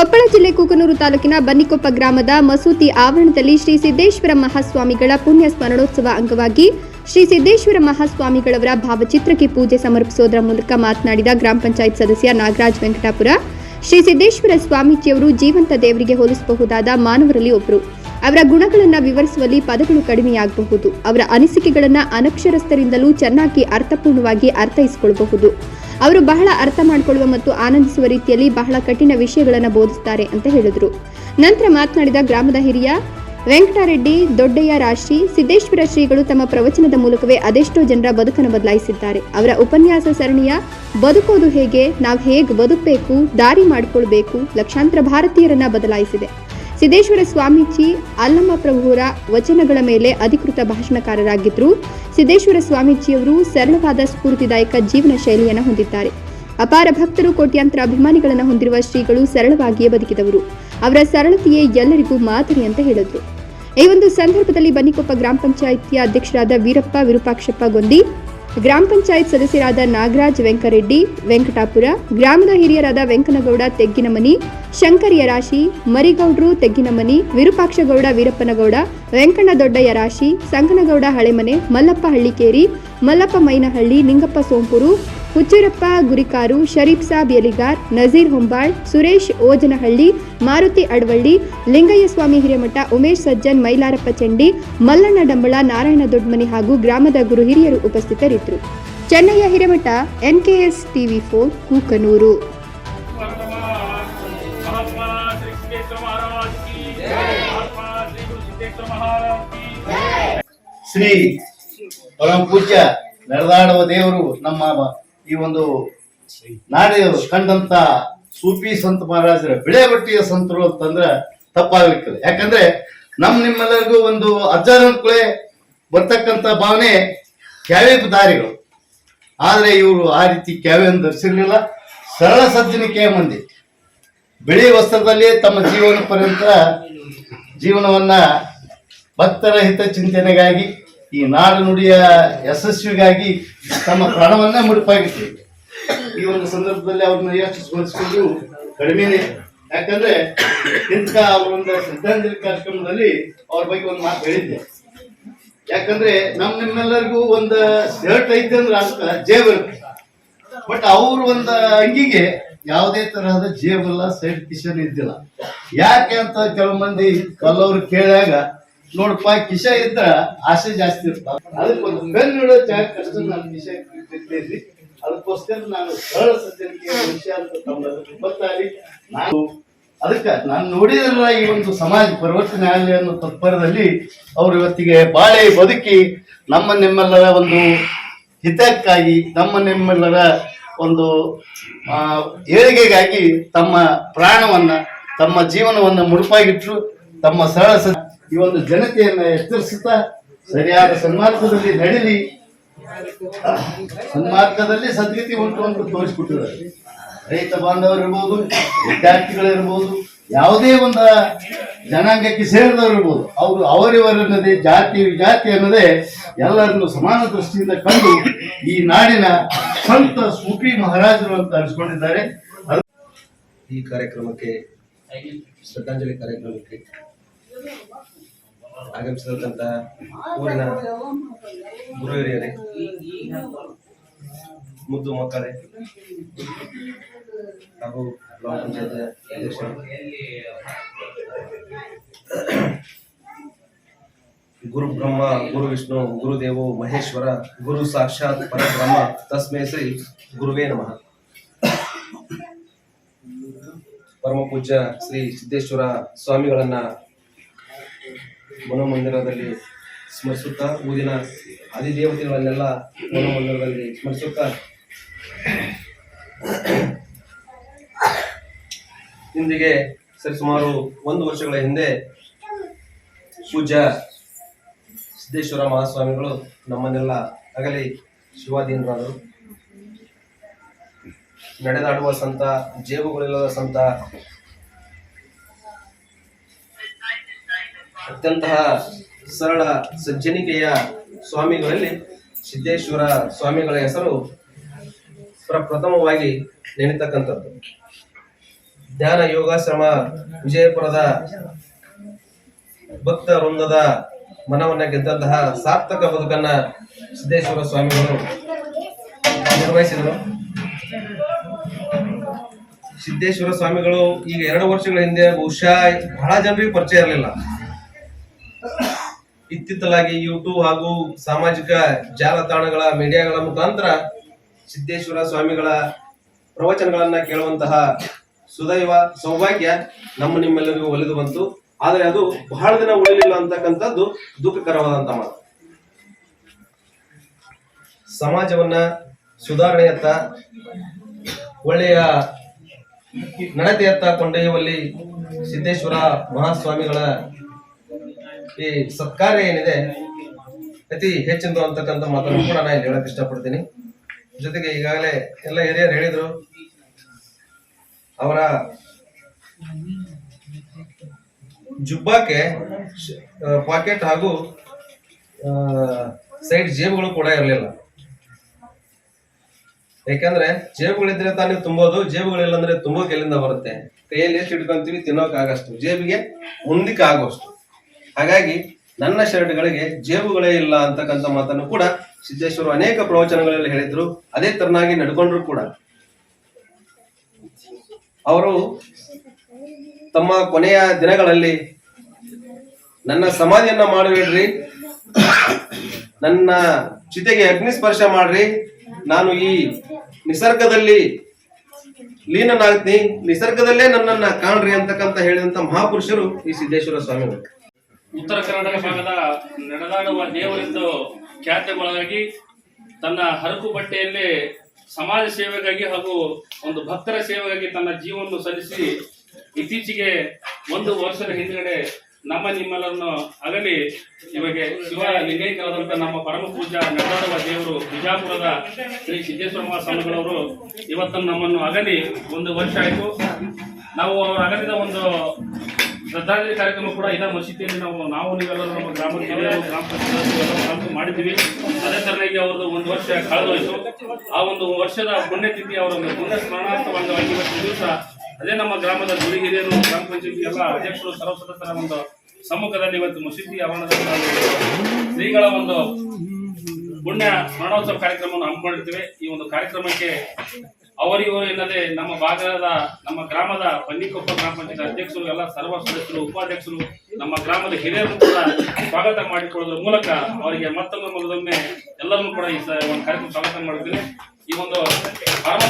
ಕೊಪ್ಪಳ ಜಿಲ್ಲೆ ಕೂಕನೂರು ತಾಲೂಕಿನ ಬನ್ನಿಕೊಪ್ಪ ಗ್ರಾಮದ ಮಸೂತಿ ಆವರಣದಲ್ಲಿ ಶ್ರೀ ಸಿದ್ದೇಶ್ವರ ಮಹಾಸ್ವಾಮಿಗಳ ಪುಣ್ಯ ಸ್ಮರಣೋತ್ಸವ ಅಂಗವಾಗಿ ಶ್ರೀ ಸಿದ್ದೇಶ್ವರ ಮಹಾಸ್ವಾಮಿಗಳವರ ಭಾವಚಿತ್ರಕ್ಕೆ ಪೂಜೆ ಸಮರ್ಪಿಸುವುದರ ಮೂಲಕ ಮಾತನಾಡಿದ ಗ್ರಾಮ ಪಂಚಾಯತ್ ಸದಸ್ಯ ನಾಗರಾಜ್ ವೆಂಕಟಾಪುರ, ಶ್ರೀ ಸಿದ್ದೇಶ್ವರ ಸ್ವಾಮೀಜಿಯವರು ಜೀವಂತ ದೇವರಿಗೆ ಹೋಲಿಸಬಹುದಾದ ಮಾನವರಲ್ಲಿ ಒಬ್ಬರು ಅವರ ಗುಣಗಳನ್ನು ವಿವರಿಸುವಲ್ಲಿ ಪದಗಳು ಕಡಿಮೆಯಾಗಬಹುದು. ಅವರ ಅನಿಸಿಕೆಗಳನ್ನು ಅನಕ್ಷರಸ್ಥರಿಂದಲೂ ಚೆನ್ನಾಗಿ ಅರ್ಥಪೂರ್ಣವಾಗಿ ಅರ್ಥೈಸಿಕೊಳ್ಳಬಹುದು ಅವರು ಬಹಳ ಅರ್ಥ ಮಾಡಿಕೊಳ್ಳುವ ಮತ್ತು ಆನಂದಿಸುವ ರೀತಿಯಲ್ಲಿ ಬಹಳ ಕಠಿಣ ವಿಷಯಗಳನ್ನು ಬೋಧಿಸುತ್ತಾರೆ ಅಂತ ಹೇಳಿದರು. ನಂತರ ಮಾತನಾಡಿದ ಗ್ರಾಮದ ಹಿರಿಯ ವೆಂಕಟರೆಡ್ಡಿ, ದೊಡ್ಡಯ್ಯ ರಾಶಿ, ಸಿದ್ದೇಶ್ವರ ಶ್ರೀಗಳು ತಮ್ಮ ಪ್ರವಚನದ ಮೂಲಕವೇ ಅದೆಷ್ಟೋ ಜನರ ಬದುಕನ್ನು ಬದಲಾಯಿಸಿದ್ದಾರೆ. ಅವರ ಉಪನ್ಯಾಸ ಸರಣಿಯ ಬದುಕೋದು ಹೇಗೆ, ನಾವು ಹೇಗೆ ಬದುಕಬೇಕು, ದಾರಿ ಮಾಡಿಕೊಳ್ಬೇಕು, ಲಕ್ಷಾಂತರ ಭಾರತೀಯರನ್ನ ಬದಲಾಯಿಸಿದೆ. ಸಿದ್ದೇಶ್ವರ ಸ್ವಾಮೀಜಿ ಅಲ್ಲಮ್ಮ ಪ್ರಭುವರ ವಚನಗಳ ಮೇಲೆ ಅಧಿಕೃತ ಭಾಷಣಕಾರರಾಗಿದ್ದರು. ಸಿದ್ದೇಶ್ವರ ಸ್ವಾಮೀಜಿಯವರು ಸರಳವಾದ ಸ್ಫೂರ್ತಿದಾಯಕ ಜೀವನ ಶೈಲಿಯನ್ನು ಹೊಂದಿದ್ದಾರೆ. ಅಪಾರ ಭಕ್ತರು ಕೋಟ್ಯಾಂತರ ಅಭಿಮಾನಿಗಳನ್ನು ಹೊಂದಿರುವ ಶ್ರೀಗಳು ಸರಳವಾಗಿಯೇ ಬದುಕಿದವರು. ಅವರ ಸರಳತೆಯೇ ಎಲ್ಲರಿಗೂ ಮಾದರಿ ಅಂತ ಹೇಳಿದರು. ಈ ಒಂದು ಸಂದರ್ಭದಲ್ಲಿ ಬನ್ನಿಕೊಪ್ಪ ಗ್ರಾಮ ಪಂಚಾಯಿತಿಯ ಅಧ್ಯಕ್ಷರಾದ ವೀರಪ್ಪ ವಿರೂಪಾಕ್ಷಪ್ಪ ಗೊಂದಿ ಗ್ರಾಮ ಪಂಚಾಯತ್ ಸದಸ್ಯರಾದ ನಾಗರಾಜ್ ವೆಂಕರೆಡ್ಡಿ, ವೆಂಕಟಾಪುರ, ಗ್ರಾಮದ ಹಿರಿಯರಾದ ವೆಂಕನಗೌಡ ತೆಗ್ಗಿನಮನಿ, ಶಂಕರಿಯ ರಾಶಿ, ಮರಿಗೌಡ್ರು ತೆಗ್ಗಿನಮನಿ, ವಿರೂಪಾಕ್ಷಗೌಡ ವೀರಪ್ಪನಗೌಡ, ವೆಂಕಣ್ಣ ದೊಡ್ಡಯ್ಯ ರಾಶಿ, ಸಂಗನಗೌಡ ಹಳೆಮನೆ, ಮಲ್ಲಪ್ಪ ಹಳ್ಳಿಕೇರಿ, ಮಲ್ಲಪ್ಪ ಮೈನಹಳ್ಳಿ, ನಿಂಗಪ್ಪ ಸೋಂಪುರು ಹುಚ್ಚೂರಪ್ಪ, ಗುರಿಕಾರು, ಶರೀಫ್ ಸಾಬ್ ಯಲಿಗಾರ್ ನಜೀರ್ ಹೊಂಬಾಳ್, ಸುರೇಶ್ ಓಜನಹಳ್ಳಿ, ಮಾರುತಿ ಅಡವಳ್ಳಿ, ಲಿಂಗಯ್ಯಸ್ವಾಮಿ ಹಿರೇಮಠ, ಉಮೇಶ್ ಸಜ್ಜನ್, ಮೈಲಾರಪ್ಪ ಚಂಡಿ, ಮಲ್ಲಣ್ಣ ಡಂಬಳ, ನಾರಾಯಣ ದೊಡ್ಮನಿ ಹಾಗೂ ಗ್ರಾಮದ ಗುರು ಹಿರಿಯರು ಉಪಸ್ಥಿತರಿದ್ದರು. Chennayya Hiremath, NKS TV four, Kuknur. Shri ಪರಮ ಪೂಜ್ಯ ನಡೆದಾಡುವ ದೇವರು ನಮ್ಮ ಈ ಒಂದು ನಾಡಿ ಕಂಡಂತ ಸೂಪಿ ಸಂತ ಮಹಾರಾಜರ ಬಿಳೆ ಬಟ್ಟಿಯ ಸಂತರು ಅಂತಂದ್ರೆ ತಪ್ಪಾಗಿರ್ತದೆ ಯಾಕಂದ್ರೆ ನಮ್ ನಿಮ್ಮೆಲ್ಲರಿಗೂ ಒಂದು ಅಜ್ಜಾರನ್ಕುಳೆ ಬರ್ತಕ್ಕಂತ ಭಾವನೆ ಕ್ಯಾವೆ ದಾರಿಗಳು. ಆದ್ರೆ ಇವರು ಆ ರೀತಿ ಕ್ಯಾವೆಯನ್ನು ಧರಿಸಿರ್ಲಿಲ್ಲ. ಸರಳ ಸಜ್ಜನಿಕೆಯ ಮಂದಿ. ಬಿಳಿ ವಸ್ತ್ರದಲ್ಲಿ ತಮ್ಮ ಜೀವನ ಪರ್ಯಂತ ಜೀವನವನ್ನ ಭಕ್ತರ ಹಿತಚಿಂತನೆಗಾಗಿ ಈ ನಾಡು ನುಡಿಯ ಯಶಸ್ವಿಗಾಗಿ ತಮ್ಮ ಪ್ರಾಣವನ್ನೇ ಮುಡುಪಾಗಿತ್ತು ಈ ಒಂದು ಸಂದರ್ಭದಲ್ಲಿ ಅವ್ರನ್ನ ಎಷ್ಟು ಸ್ಮರಿಸಿಕೊಂಡು ಕಡಿಮೆನೆ. ಯಾಕಂದ್ರೆ ಇಂಥ ಒಂದು ಶ್ರದ್ಧಾಂಜಲಿ ಕಾರ್ಯಕ್ರಮದಲ್ಲಿ ಅವ್ರ ಬಗ್ಗೆ ಒಂದು ಮಾತು ಹೇಳಿದ್ದೆ. ಯಾಕಂದ್ರೆ ನಮ್ ನಿಮ್ಮೆಲ್ಲರಿಗೂ ಒಂದು ಶರ್ಟ್ ಐತೆ ಅಂದ್ರೆ ಅಂತ ಜೇಬಲ್ ಬಟ್ ಅವ್ರ ಒಂದು ಅಂಗಿಗೆ ಯಾವುದೇ ತರಹದ ಜೇಬಲ್ಲ ಸೈಡ್ ಕಿಶನ್ ಇದ್ದಿಲ್ಲ. ಯಾಕೆ ಅಂತ ಕೆಲವು ಮಂದಿ ಕಲ್ಲವ್ರು ಕೇಳಿದಾಗ ನೋಡಪ್ಪ ಕಿಶ ಇದ್ರ ಆಸೆ ಜಾಸ್ತಿ ಇರ್ತಾವ. ಅದಕ್ಕೆ ಒಂದು ಪೆನ್ ಇಡೋ ಜಾಗ ಕಷ್ಟ ನಾನು ಕಿಶ ಇದ್ದೀನಿ ಅದಕ್ಕೋಸ್ಕರ ನಾನು ಸರಳ ಸಜ್ಜನಿಕೆ ವಿಷಯ ಅಂತ ತಮ್ಮ ಗೊತ್ತಾಗಿ ನಾನು ಅದಕ್ಕೆ ನಾನು ನೋಡಿದ್ರಲ್ಲ ಈ ಒಂದು ಸಮಾಜ ಪರಿವರ್ತನೆ ಆಗಲಿ ಅನ್ನೋ ತತ್ಪರದಲ್ಲಿ ಅವರು ಇವತ್ತಿಗೆ ಬಾಳೆ ಬದುಕಿ ನಮ್ಮ ನಿಮ್ಮೆಲ್ಲರ ಒಂದು ಹಿತಕ್ಕಾಗಿ, ನಮ್ಮ ನಿಮ್ಮೆಲ್ಲರ ಒಂದು ಏಳಿಗೆಗಾಗಿ ತಮ್ಮ ಪ್ರಾಣವನ್ನ, ತಮ್ಮ ಜೀವನವನ್ನ ಮುಡುಪಾಗಿಟ್ರು, ತಮ್ಮ ಸರಳ ಈ ಒಂದು ಜನತೆಯನ್ನ ಎಚ್ಚರಿಸುತ್ತಾ ಸರಿಯಾದ ಸನ್ಮಾರ್ಗದಲ್ಲಿ ನಡೀಲಿ ಸನ್ಮಾರ್ಗದಲ್ಲಿ ಸದ್ಗತಿ ಉಂಟು ಅಂತ ತೋರಿಸ್ಬಿಟ್ಟಿದ್ದಾರೆ ರೈತ ಬಾಂಧವರು ಇರ್ಬೋದು ವಿದ್ಯಾರ್ಥಿಗಳಿರ್ಬೋದು ಯಾವುದೇ ಒಂದು ಜನಾಂಗಕ್ಕೆ ಸೇರಿದವರು ಇರ್ಬೋದು, ಅವರು ಅವರಿವರನ್ನದೇ, ಜಾತಿ ವಿಜಾತಿ ಅನ್ನದೇ ಎಲ್ಲರನ್ನು ಸಮಾನ ದೃಷ್ಟಿಯಿಂದ ಕಂಡು ಈ ನಾಡಿನ ಸಂತ ಸೂಫಿ ಮಹಾರಾಜರು ಅಂತ ಅನಿಸ್ಕೊಂಡಿದ್ದಾರೆ ಈ ಕಾರ್ಯಕ್ರಮಕ್ಕೆ, ಶ್ರದ್ಧಾಂಜಲಿ ಕಾರ್ಯಕ್ರಮಕ್ಕೆ ಆಗಮಿಸಿದಂತ ಊರಿನ ಗುರು ಹಿರಿಯರೇ ಮುದ್ದು ಮಕ್ಕಳೇ, ಹಾಗೂ ಗ್ರಾಮ ಪಂಚಾಯತ್ ಅಧ್ಯಕ್ಷರು. ಗುರು ಬ್ರಹ್ಮ, ಗುರು ವಿಷ್ಣು ಗುರುದೇವೋ ಮಹೇಶ್ವರ, ಗುರು ಸಾಕ್ಷಾತ್ ಪರಬ್ರಹ್ಮ, ತಸ್ಮೇ ಶ್ರೀ ಗುರುವೇ ನಮಃ. ಪರಮ ಪೂಜ್ಯ ಶ್ರೀ ಸಿದ್ದೇಶ್ವರ ಸ್ವಾಮಿಗಳನ್ನ ಮನೋಮಂದಿರದಲ್ಲಿ ಸ್ಮರಿಸುತ್ತಾ ಊರಿನ ಆದಿದೇವತೆಗಳನ್ನೆಲ್ಲ ಮನೋಮಂದಿರದಲ್ಲಿ ಸ್ಮರಿಸುತ್ತಾ ಇಂದಿಗೆ ಸರಿಸುಮಾರು ಒಂದು ವರ್ಷಗಳ ಹಿಂದೆ ಪೂಜ್ಯ ಸಿದ್ದೇಶ್ವರ ಮಹಾಸ್ವಾಮಿಗಳು ನಮ್ಮನ್ನೆಲ್ಲ ಅಗಲಿ ಶಿವಾಧೀನರಾದರು. ನಡೆದಾಡುವ ಸಂತ, ಜೇಬುಗಳಿಲ್ಲದ ಸಂತ ಅತ್ಯಂತಹ ಸರಳ ಸಜ್ಜನಿಕೆಯ ಸ್ವಾಮಿಗಳಲ್ಲಿ ಸಿದ್ದೇಶ್ವರ ಸ್ವಾಮಿಗಳ ಹೆಸರು ಪ್ರಪ್ರಥಮವಾಗಿ ನೆನೆತಕ್ಕಂಥದ್ದು. ಧ್ಯಾನ, ಯೋಗಾಶ್ರಮ, ವಿಜಯಪುರದ ಭಕ್ತ ವೃಂದದ ಮನವನ್ನ ಗೆದ್ದಂತಹ ಸಾರ್ಥಕ ಬದುಕನ್ನ ಸಿದ್ದೇಶ್ವರ ಸ್ವಾಮಿಗಳು ನಿರ್ವಹಿಸಿದರು. ಸಿದ್ದೇಶ್ವರ ಸ್ವಾಮಿಗಳು ಈಗ ಎರಡು ವರ್ಷಗಳ ಹಿಂದೆ ಬಹುಶಃ ಬಹಳ ಜನರಿಗೆ ಪರಿಚಯ ಇರಲಿಲ್ಲ. ಇತ್ತಿತ್ತಲಾಗಿ ಯೂಟ್ಯೂಬ್ ಹಾಗೂ ಸಾಮಾಜಿಕ ಜಾಲತಾಣಗಳ ಮೀಡಿಯಾಗಳ ಮುಖಾಂತರ ಸಿದ್ದೇಶ್ವರ ಸ್ವಾಮಿಗಳ ಪ್ರವಚನಗಳನ್ನ ಕೇಳುವಂತಹ ಸುದೈವ ಸೌಭಾಗ್ಯ ನಮ್ಮ ನಿಮ್ಮೆಲ್ಲರಿಗೂ ಒಲಿದು ಬಂತು. ಆದರೆ ಅದು ಬಹಳ ದಿನ ಉಳಿಲಿಲ್ಲ ಅಂತಕ್ಕಂಥದ್ದು ದುಃಖಕರವಾದಂತ ಮಾತು. ಸಮಾಜವನ್ನ ಸುಧಾರಣೆಯತ್ತ, ಒಳ್ಳೆಯ ನಡತೆಯತ್ತ ಕೊಂಡೊಯ್ಯುವಲ್ಲಿ ಸಿದ್ದೇಶ್ವರ ಮಹಾಸ್ವಾಮಿಗಳ ಈ ಸತ್ಕಾರ ಏನಿದೆ, ಅತಿ ಹೆಚ್ಚಿಂದು ಅಂತಕ್ಕಂಥ ಮಾತನ್ನು ಕೂಡ ನಾನು ಇಲ್ಲಿ ಹೇಳಕ್ ಇಷ್ಟಪಡ್ತೀನಿ. ಜೊತೆಗೆ ಈಗಾಗಲೇ ಎಲ್ಲ ಹಿರಿಯರು ಹೇಳಿದ್ರು, ಅವರ ಜುಬ್ಬಾಕ್ಕೆ ಪಾಕೆಟ್ ಹಾಗೂ ಸೈಡ್ ಜೇಬುಗಳು ಕೂಡ ಇರಲಿಲ್ಲ. ಯಾಕಂದ್ರೆ ಜೇಬುಗಳಿದ್ರೆ ತಾನೇ ತುಂಬೋದು ಜೇಬುಗಳಿಲ್ಲ ಅಂದ್ರೆ ತುಂಬೋಕೆ ಎಲ್ಲಿಂದ ಬರುತ್ತೆ? ಕೈಯಲ್ಲಿ ಎಷ್ಟು ಹಿಡ್ಕೊಂತೀವಿ ತಿನ್ನೋಕೆ ಆಗಷ್ಟು ಜೇಬಿಗೆ ಮುಂದಕ್ಕೆ ಆಗುವಷ್ಟು ಹಾಗಾಗಿ ನನ್ನ ಶರ್ಟ್ಗಳಿಗೆ ಜೇಬುಗಳೇ ಇಲ್ಲ ಅಂತಕ್ಕಂಥ ಮಾತನ್ನು ಕೂಡ ಸಿದ್ದೇಶ್ವರ ಅನೇಕ ಪ್ರವಚನಗಳಲ್ಲಿ ಹೇಳಿದ್ರು. ಅದೇ ತರನಾಗಿ ನಡ್ಕೊಂಡ್ರು ಕೂಡ. ಅವರು ತಮ್ಮ ಕೊನೆಯ ದಿನಗಳಲ್ಲಿ ನನ್ನ ಸಮಾಧಿಯನ್ನ ಮಾಡಬೇಡ್ರಿ ನನ್ನ ಚಿತೆಗೆ ಅಗ್ನಿ ಸ್ಪರ್ಶ ಮಾಡ್ರಿ. ನಾನು ಈ ನಿಸರ್ಗದಲ್ಲಿ ಲೀನನಾಗ್ತೀನಿ. ನಿಸರ್ಗದಲ್ಲೇ ನನ್ನನ್ನ ಕಾಣ್ರಿ ಅಂತಕ್ಕಂತ ಹೇಳಿದಂತ ಮಹಾಪುರುಷರು ಈ ಸಿದ್ದೇಶ್ವರ ಸ್ವಾಮಿಗಳು. ಉತ್ತರ ಕರ್ನಾಟಕ ಭಾಗದ ನಡೆದಾಡುವ ದೇವರೆಂದು ಖ್ಯಾತಿಗೊಳಗಾಗಿ ತನ್ನ ಹರಕು ಬಟ್ಟೆಯಲ್ಲಿ ಸಮಾಜ ಸೇವೆಗಾಗಿ ಹಾಗೂ ಒಂದು ಭಕ್ತರ ಸೇವೆಗಾಗಿ ತನ್ನ ಜೀವನವನ್ನು ಸಲ್ಲಿಸಿ ಇತ್ತೀಚೆಗೆ ಒಂದು ವರ್ಷದ ಹಿಂದ್ಗಡೆ ನಮ್ಮ ನಿಮ್ಮೆಲ್ಲರನ್ನು ಅಗಲಿ ನಿಮಗೆ ಶಿವ ಲಿಂಗೈಕ್ಯರಾದಂಥ ನಮ್ಮ ಪರಮ ಪೂಜಾ ನಡೆದಾಡುವ ದೇವರು ಬಿಜಾಪುರದ ಶ್ರೀ ಸಿದ್ದೇಶ್ವರ ಮಹಾಸ್ವಾಮಿಗಳವರು ಇವತ್ತನ್ನು ನಮ್ಮನ್ನು ಅಗಲಿ ಒಂದು ವರ್ಷ ಆಯಿತು. ನಾವು ಅವರ ಅಗಲಿದ ಒಂದು ಶ್ರದ್ಧಾಂಜಲಿ ಕಾರ್ಯಕ್ರಮ ಕೂಡ ಇದೇ ಮಸೀದಿಯಲ್ಲಿ ನಾವು ನಾವು ನೀವೆಲ್ಲರೂ ನಮ್ಮ ಗ್ರಾಮದ ಗ್ರಾಮ ಪಂಚಾಯತ್ ಮಾಡಿದ್ದೀವಿ ಅದೇ ತರನಾಗಿ ಅವ್ರದ್ದು ಒಂದು ವರ್ಷ ಕಳೆದೋಯ್ತು ಆ ಒಂದು ವರ್ಷದ ಪುಣ್ಯತಿಥಿ ಅವರ ಒಂದು ಪುಣ್ಯ ಸ್ಮರಣಾರ್ಥವಾಗಿ ಇವತ್ತು ದಿವಸ ಅದೇ ನಮ್ಮ ಗ್ರಾಮದ ಗುಡಿಗಿರಿಯರು ಗ್ರಾಮ ಪಂಚಾಯತಿ ಎಲ್ಲ ಅಧ್ಯಕ್ಷರು ಸರ್ವ ಸದಸ್ಯರ ಒಂದು ಸಮ್ಮುಖದಲ್ಲಿ ಇವತ್ತು ಮಸೀದಿ ಆವರಣದಲ್ಲಿ ಶ್ರೀಗಳ ಒಂದು ಪುಣ್ಯ ಸ್ಮರಣೋತ್ಸವ ಕಾರ್ಯಕ್ರಮವನ್ನು ಹಮ್ಮಿಕೊಂಡಿರ್ತೇವೆ. ಈ ಒಂದು ಕಾರ್ಯಕ್ರಮಕ್ಕೆ ಅವರಿಗೂ ಎನ್ನದೆ ನಮ್ಮ ಭಾಗದ, ನಮ್ಮ ಗ್ರಾಮದ ಬನ್ನಿಕೊಪ್ಪ ಗ್ರಾಮ ಪಂಚಾಯತ್ ಅಧ್ಯಕ್ಷರು ಎಲ್ಲ ಸರ್ವ ಸದಸ್ಯರು, ಉಪಾಧ್ಯಕ್ಷರು, ನಮ್ಮ ಗ್ರಾಮದ ಹಿರಿಯರು ಕೂಡ ಸ್ವಾಗತ ಮಾಡಿಕೊಳ್ಳೋದ್ರ ಮೂಲಕ ಅವರಿಗೆ ಮತ್ತೊಮ್ಮೆ ಮೊದಲೊಮ್ಮೆ ಎಲ್ಲರನ್ನೂ ಕೂಡ ಈ ಒಂದು ಕಾರ್ಯಕ್ರಮ ಸ್ವಾಗತ ಮಾಡ್ತೀನಿ. ಈ ಒಂದು ಪರಮ